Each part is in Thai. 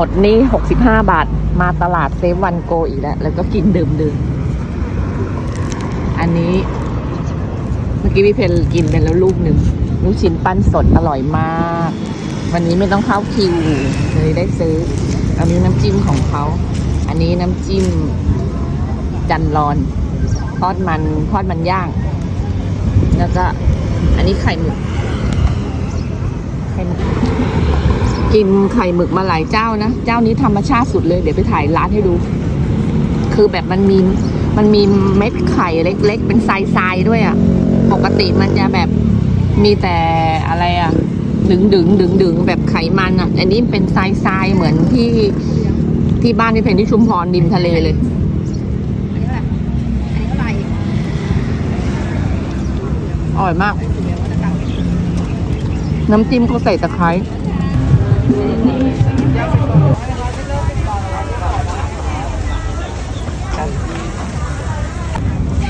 หมดนี้หกสิบห้าบาท มาตลาดเซฟวันโกอีกแล้ว แล้วก็กินดื่มดื่มอันนี้ เมื่อกี้พี่เพนกินไปแล้วลูกหนึ่งลูกชิ้นปั้นสดอร่อยมาก วันนี้ไม่ต้องเข้าคิวเลยได้ซื้ออันนี้น้ำจิ้มของเขา อันนี้น้ำจิ้ม จันรอน ทอดมันทอดมันย่าง แล้วก็ อันนี้ไข่หมึกไข่หมึก กินไข่หมึกมาหลายเจ้านะ เจ้านี้ธรรมชาติสุดเลย เดี๋ยวไปถ่ายร้านให้ดู คือแบบมันมีมันมีเม็ดไข่เล็ก ๆ เป็นทรายๆด้วยอะ่ะ ปกติมันจะแบบมีแต่อะไรอะ่ะ ดึงดึงดึงดึงแบบไขมันอะ่ะ อันนี้เป็นทรายๆเหมือนที่ที่บ้านที่เพนที่ชุมพรริมทะเลเลยอร่อยมาก น้ำจิ้มเขาใส่ตะไคร้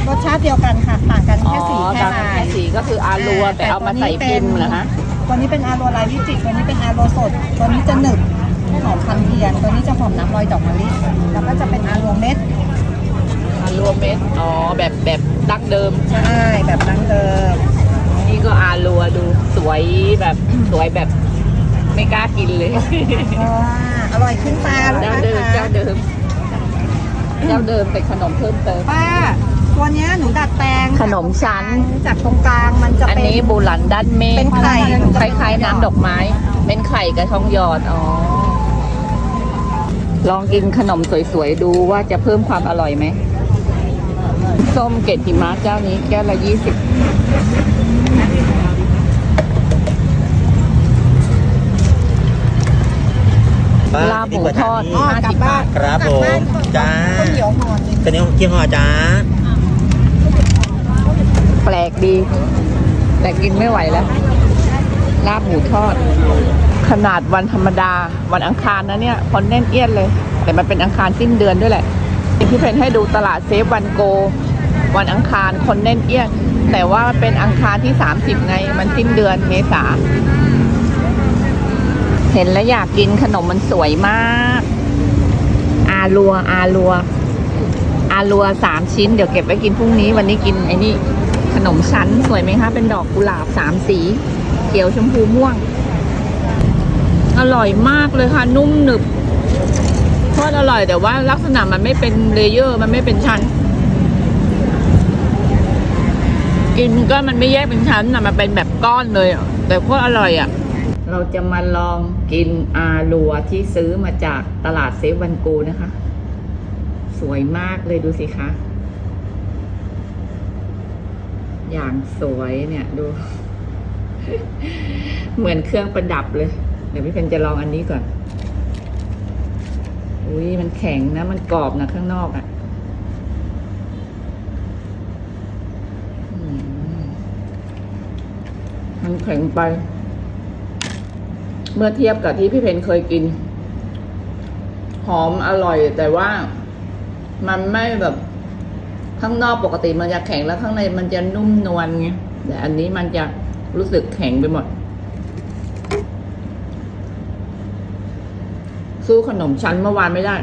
รสชาติเดียวกันค่ะ ต่างกันแค่สีแค่ลายสีก็คืออารัว แต่เอามาใส่พิมพ์เหรอฮะตัวนี้เป็นอารัวลายวิจิตรตัวนี้เป็นอารัวสด ตัวนี้จะหนึบหอมพันเทียน ตัวนี้จะหอมน้ำลอยดอกมะลิ แล้วก็จะเป็นอารัวเม็ด อารัวเม็ด อ๋อ แบบแบบดั้งเดิม ใช่ แบบดั้งเดิม นี่ก็อารัวดูสวยแบบสวยแบบไม่กล้ากินเลยอ่าอร่อยขึ้นตาลูกเจ้าค้าเดิมคะเจ้าเดิมเจ้าเดิมแต่ขนมเพิ่มเติมป้า ตัวเนี้ยหนูดัดแปลงขนมชั้น จากตรงกลางมันจะอันเป็นนี้บูหลันด้านเมฆเป็นไข่ คล้ายๆน้ำดอกไม้ เป็นไข่กับทองหยอด อ๋อ ลองกินขนมสวยๆ ดูว่าจะเพิ่มความอร่อยไหม ส้มเกตหิมะเจ้านี้แก้วละยี่สิบ ลาบหมูทอด อ๋อกลับบ้านครับผมกลับบ้านจ้า ข้าวเหนียวห่อหนึ่งตัวนี้กี่ห่อจ้าแปลกดี แต่กินไม่ไหวแล้ว ลาบหมูทอด ขนาดวันธรรมดา วันอังคารนะเนี่ยคนแน่นเอียดเลย แต่มันเป็นอังคารสิ้นเดือนด้วยแหละที่เพนให้ดูตลาดเซฟวันโก วันอังคารคนแน่นเอียดแต่ว่าเป็นอังคารที่ 30 ไง มันสิ้นเดือนเมษา เห็นแล้วอยากกินขนมมันสวยมาก อารัว อารัว อารัวสามชิ้น เดี๋ยวเก็บไว้กินพรุ่งนี้ วันนี้กินไอ้นี่ ขนมชั้นสวยไหมคะ เป็นดอกกุหลาบสามสี เขียวชมพูม่วง อร่อยมากเลยค่ะ นุ่มหนึบทอดอร่อยแต่ว่าลักษณะมันไม่เป็นเลเยอร์ มันไม่เป็นชั้น กินก็มันไม่แยกเป็นชั้นนะมันเป็นแบบก้อนเลยแต่ก็อร่อยอะ เราจะมาลองกินอาลัวที่ซื้อมาจากตลาดเซฟวันโกนะคะ สวยมากเลยดูสิคะ อย่างสวยเนี่ยดู เหมือนเครื่องประดับเลย เดี๋ยวพี่เพนจะลองอันนี้ก่อน อุ้ยมันแข็งนะ มันกรอบนะข้างนอกอะ่ะมันแข็งไป เมื่อเทียบกับที่พี่เพนเคยกิน หอมอร่อยแต่ว่ามันไม่แบบ ข้างนอกปกติมันจะแข็งแล้วข้างในมันจะนุ่มนวลไงแต่อันนี้มันจะรู้สึกแข็งไปหมด สู้ขนมชั้นเมื่อวานไม่ได้